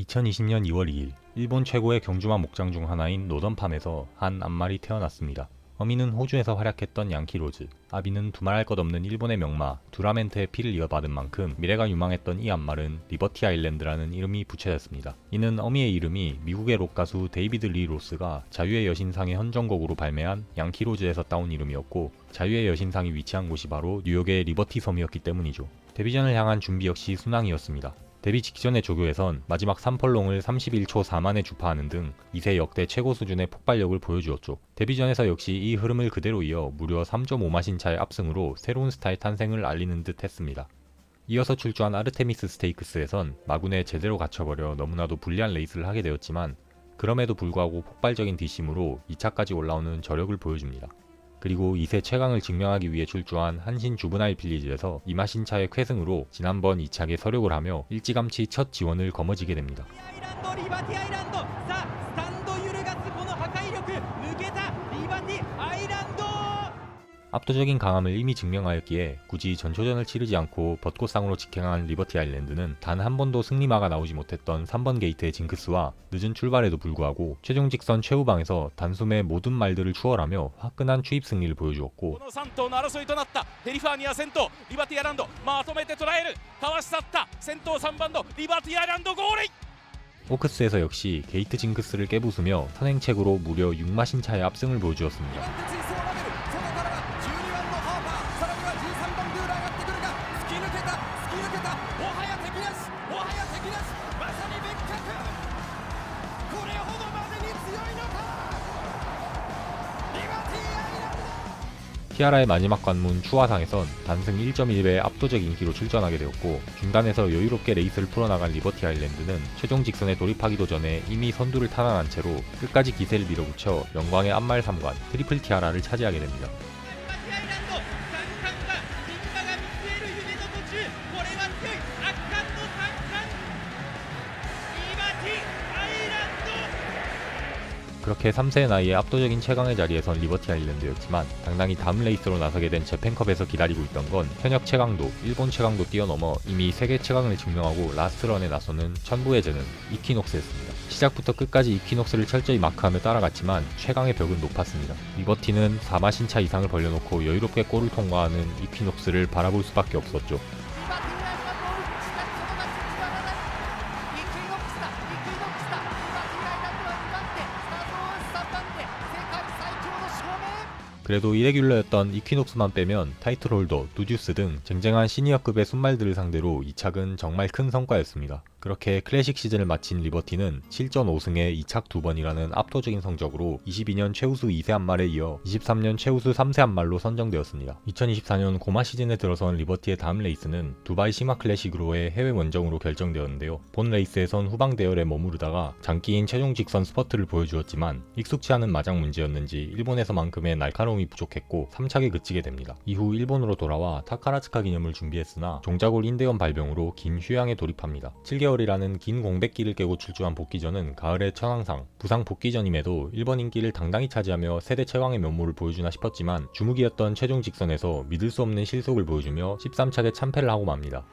2020년 2월 2일 일본 최고의 경주마 목장 중 하나인 노던팜에서 한 암말이 태어났습니다. 어미는 호주에서 활약했던 양키로즈, 아비는 두말할 것 없는 일본의 명마 두라멘트의 피를 이어받은 만큼 미래가 유망했던 이 암말은 리버티 아일랜드라는 이름이 붙여졌습니다. 이는 어미의 이름이 미국의 록 가수 데이비드 리 로스가 자유의 여신상의 헌정곡으로 발매한 양키로즈에서 따온 이름이었고 자유의 여신상이 위치한 곳이 바로 뉴욕의 리버티 섬이었기 때문이죠. 데뷔전을 향한 준비 역시 순항이었습니다. 데뷔 직전의 조교에선 마지막 3펄롱을 31초 4만에 주파하는 등 2세 역대 최고 수준의 폭발력을 보여주었죠. 데뷔전에서 역시 이 흐름을 그대로 이어 무려 3.5마신 차의 압승으로 새로운 스타의 탄생을 알리는 듯 했습니다. 이어서 출조한 아르테미스 스테이크스에선 마군에 제대로 갇혀버려 너무나도 불리한 레이스를 하게 되었지만 그럼에도 불구하고 폭발적인 뒷심으로 2차까지 올라오는 저력을 보여줍니다. 그리고 2세 최강을 증명하기 위해 출조한 한신 주브나일 필리즈에서 이마신차의 쾌승으로 지난번 2차에 서력을 하며 일찌감치 첫 지원을 거머쥐게 됩니다. 압도적인 강함을 이미 증명하였기에 굳이 전초전을 치르지 않고 벚꽃상으로 직행한 리버티 아일랜드는 단 한 번도 승리마가 나오지 못했던 3번 게이트의 징크스와 늦은 출발에도 불구하고 최종 직선 최후방에서 단숨에 모든 말들을 추월하며 화끈한 추입 승리를 보여주었고 오크스에서 역시 게이트 징크스를 깨부수며 선행책으로 무려 6마신 차의 압승을 보여주었습니다. ド 티아라의 마지막 관문 추화상에선 단승 1.1배의 압도적 인기로 출전하게 되었고 중단에서 여유롭게 레이스를 풀어나간 리버티 아일랜드는 최종 직선에 돌입하기도 전에 이미 선두를 탈환한 채로 끝까지 기세를 밀어붙여 영광의 앞말 3관 트리플 티아라를 차지하게 됩니다. 그렇게 3세의 나이에 압도적인 최강의 자리에 선 리버티 아일랜드였지만 당당히 다음 레이스로 나서게 된 재팬컵에서 기다리고 있던 건 현역 최강도 일본 최강도 뛰어넘어 이미 세계 최강을 증명하고 라스트런에 나서는 천부의 재능 이퀴녹스였습니다. 시작부터 끝까지 이퀴녹스를 철저히 마크하며 따라갔지만 최강의 벽은 높았습니다. 리버티는 4마신차 이상을 벌려놓고 여유롭게 골을 통과하는 이퀴녹스를 바라볼 수밖에 없었죠. 그래도 이레귤러였던 이퀴녹스만 빼면 타이틀홀더, 누듀스 등 쟁쟁한 시니어급의 순말들을 상대로 이 착은 정말 큰 성과였습니다. 그렇게 클래식 시즌을 마친 리버티는 7전 5승에 2착 2번이라는 압도적인 성적으로 22년 최우수 2세 한말에 이어 23년 최우수 3세 한말로 선정되었습니다. 2024년 고마 시즌에 들어선 리버티의 다음 레이스는 두바이 시마 클래식으로의 해외 원정으로 결정되었는데요. 본 레이스에선 후방 대열에 머무르다가 장기인 최종 직선 스퍼트를 보여주었지만 익숙치 않은 마장 문제였는지 일본에서만큼의 날카로움이 부족했고 3착에 그치게 됩니다. 이후 일본으로 돌아와 타카라츠카 기념을 준비했으나 종자골 인대염 발병으로 긴 휴양에 돌입합니다. 7개월 이라는 긴 공백기를 깨고 출주한 복귀전은 가을의 천왕상, 부상 복귀전임에도 일본 인기를 당당히 차지하며 세대 최강의 면모를 보여주나 싶었지만 주무기였던 최종 직선에서 믿을 수 없는 실속을 보여주며 13착에 참패를 하고 맙니다.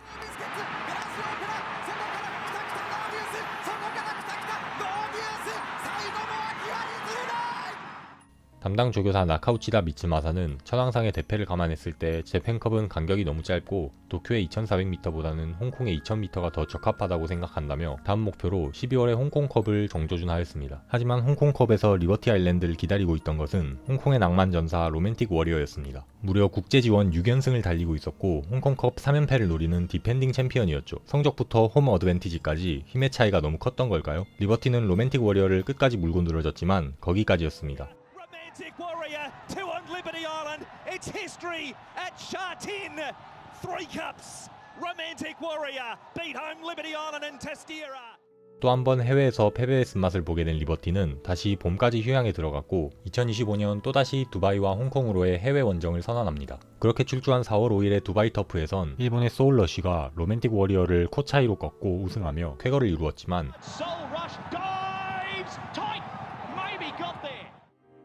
담당 조교사 나카우치다 미츠마사는 천왕상의 대패를 감안했을 때 재팬컵은 간격이 너무 짧고 도쿄의 2400m보다는 홍콩의 2000m가 더 적합하다고 생각한다며 다음 목표로 12월에 홍콩컵을 정조준하였습니다. 하지만 홍콩컵에서 리버티 아일랜드를 기다리고 있던 것은 홍콩의 낭만 전사 로맨틱 워리어였습니다. 무려 국제 지원 6연승을 달리고 있었고 홍콩컵 3연패를 노리는 디펜딩 챔피언이었죠. 성적부터 홈 어드밴티지까지 힘의 차이가 너무 컸던 걸까요? 리버티는 로맨틱 워리어를 끝까지 물고 늘어졌지만 거기까지였습니다. Romantic Warrior to on Liberty Island. It's history at Shartin. Three cups. Romantic Warrior beat home Liberty Island and Testiera. 또한 번 해외에서 패배의 쓴맛을 보게 된 리버티는 다시 봄까지 휴양에 들어갔고 2025년 또다시 두바이와 홍콩으로의 해외 원정을 선언합니다. 그렇게 출주한 4월 5일의 두바이 터프에선 일본의 소울러쉬가 로맨틱 워리어를 코 차이로 꺾고 우승하며 쾌거를 이루었지만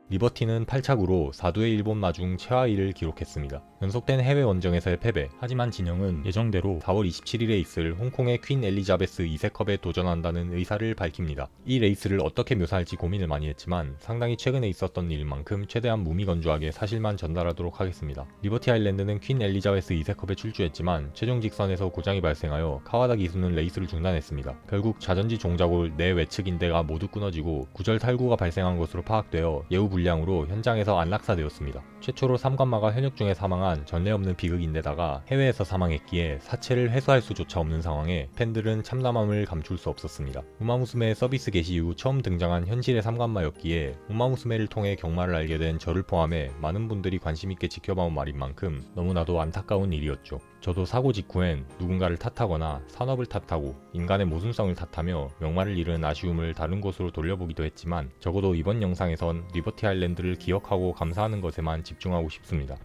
리버티는 8착으로 4두의 일본 마중 최하위를 기록했습니다. 연속된 해외 원정에서의 패배, 하지만 진영은 예정대로 4월 27일에 있을 홍콩의 퀸 엘리자베스 2세컵에 도전한다는 의사를 밝힙니다. 이 레이스를 어떻게 묘사할지 고민을 많이 했지만 상당히 최근에 있었던 일인 만큼 최대한 무미건조하게 사실만 전달하도록 하겠습니다. 리버티 아일랜드는 퀸 엘리자베스 2세컵에 출주했지만 최종 직선에서 고장이 발생하여 카와다 기수는 레이스를 중단했습니다. 결국 자전지 종자골 내 외측 인대가 모두 끊어지고 구절 탈구가 발생한 것으로 파악되어 예우 불량으로 현장에서 안락사되었습니다. 최초로 삼관마가 현역 중에 사망한 전례 없는 비극인데다가 해외에서 사망했기에 사체를 회수할 수조차 없는 상황에 팬들은 참담함을 감출 수 없었습니다. 우마무스메의 서비스 개시 이후 처음 등장한 현실의 삼관마였기에 우마무스메를 통해 경마를 알게 된 저를 포함해 많은 분들이 관심있게 지켜봐온 말인 만큼 너무나도 안타까운 일이었죠. 저도 사고 직후엔 누군가를 탓하거나 산업을 탓하고 인간의 모순성을 탓하며 명마를 잃은 아쉬움을 다른 곳으로 돌려보기도 했지만 적어도 이번 영상에선 리버티 아일랜드를 기억하고 감사하는 것에만 집중하고 싶습니다.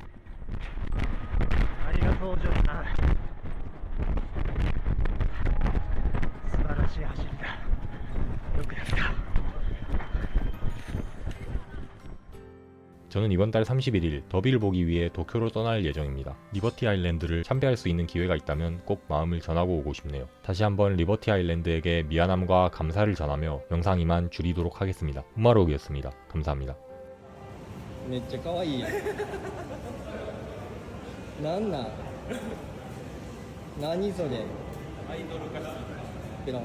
ありがとうジョーさん素晴らしい走りだよくやった 저는 이번 달 31일 더비를 보기 위해 도쿄로 떠날 예정입니다. 리버티 아일랜드를 참배할 수 있는 기회가 있다면 꼭 마음을 전하고 오고 싶네요. 다시 한번 리버티 아일랜드에게 미안함과 감사를 전하며 영상 이만 줄이도록 하겠습니다. 우마록이었습니다. 감사합니다. なんなん？何それ？アイドル化ペロン